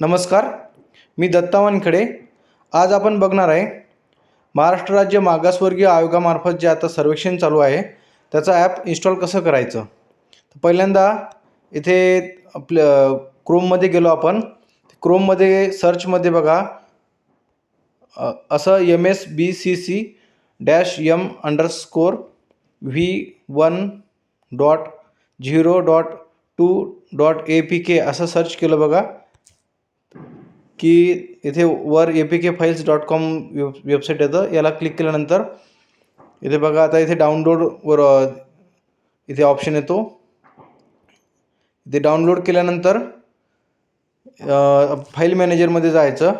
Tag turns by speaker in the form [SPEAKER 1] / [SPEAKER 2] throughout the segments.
[SPEAKER 1] नमस्कार मी दत्ता वानखडे. आज आपण बघणार आहे महाराष्ट्र राज्य मागासवर्गीय आयोगामार्फत जे आता सर्वेक्षण चालू आहे त्याचं ॲप इन्स्टॉल कसं करायचं? पहिल्यांदा इथे आपलं क्रोममध्ये गेलो आपण. क्रोममध्ये सर्चमध्ये बघा असं M S B C C dash M underscore V one dot zero dot two dot A P K असं सर्च केलं बघा. की इथे वर A P K files dot com web website येतं. याला क्लिक केल्यानंतर इथे बघा आता इथे डाउनलोडवर इथे ऑप्शन येतो. इथे डाउनलोड केल्यानंतर फाईल मॅनेजरमध्ये जायचं.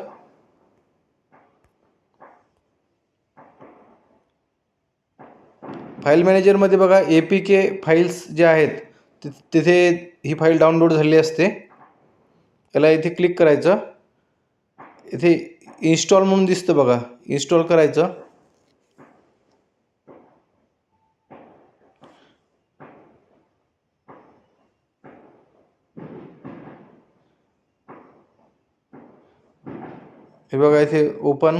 [SPEAKER 1] फाईल मॅनेजरमध्ये बघा ए पी के फाईल्स जे आहेत ति तिथे ही फाईल डाउनलोड झालेली असते. याला इथे क्लिक करायचं. इथे इन्स्टॉल म्हणून दिसतं बघा. इन्स्टॉल करायचं. हे बघा इथे ओपन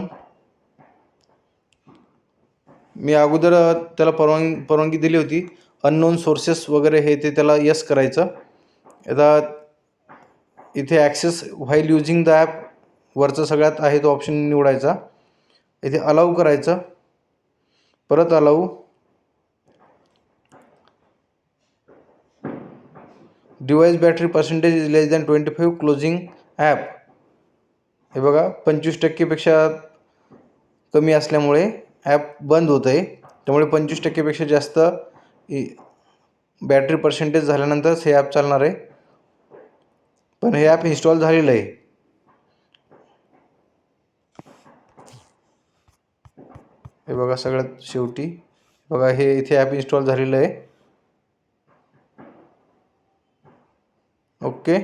[SPEAKER 1] मी अगोदर त्याला परवानगी परवानगी दिली होती. अननोन सोर्सेस वगैरे हे ते त्याला यस करायचं. आता इथे access while using the app वरचं सगळ्यात आहे तो ऑप्शन निवडायचा. इथे अलाऊ करायचं. परत allow device battery percentage is less than twenty five closing app हे बघा पंचवीस टक्केपेक्षा कमी असल्यामुळे ॲप बंद होतं आहे त्यामुळे पंचवीस टक्केपेक्षा जास्त बॅटरी पर्सेंटेज झाल्यानंतरच हे ॲप चालणार आहे. पण हे ॲप इन्स्टॉल झालेलं आहे. हे बघा सगळ्यात शेवटी. बघा हे इथे ॲप इन्स्टॉल झालेलं आहे. ओके